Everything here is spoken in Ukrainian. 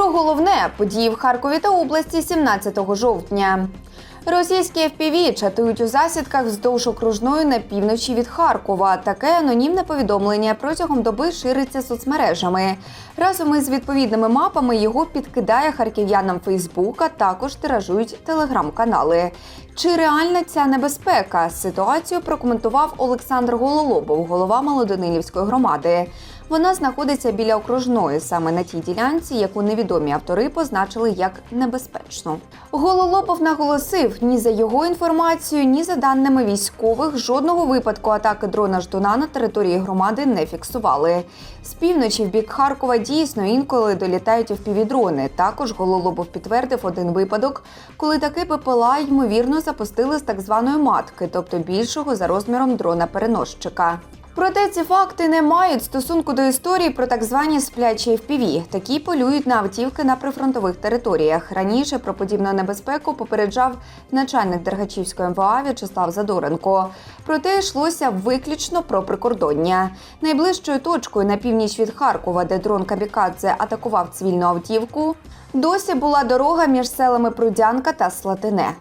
Про головне події в Харкові та області 17 жовтня. Російські FPV чатують у засідках вздовж окружної на півночі від Харкова. Таке анонімне повідомлення протягом доби шириться соцмережами. Разом із відповідними мапами його підкидає харків'янам Фейсбука. Також тиражують телеграм-канали. Чи реальна ця небезпека? Ситуацію прокоментував Олександр Гололобов, голова Малоданилівської громади. Вона знаходиться біля окружної, саме на тій ділянці, яку невідомі автори позначили як небезпечну. Гололобов наголосив, ні за його інформацією, ні за даними військових, жодного випадку атаки дрона Ждуна на території громади не фіксували. З півночі в бік Харкова дійсно інколи долітають впівдрони. Також Гололобов підтвердив один випадок, коли таки ППЛА ймовірно запустили з так званої матки, тобто більшого за розміром дрона переносчика. Проте ці факти не мають стосунку до історії про так звані сплячі FPV. Такі полюють на автівки на прифронтових територіях. Раніше про подібну небезпеку попереджав начальник Дергачівської МВА В'ячеслав Задоренко. Проте йшлося виключно про прикордоння. Найближчою точкою на північ від Харкова, де дрон Камікадзе атакував цивільну автівку, досі була дорога між селами Прудянка та Слатине.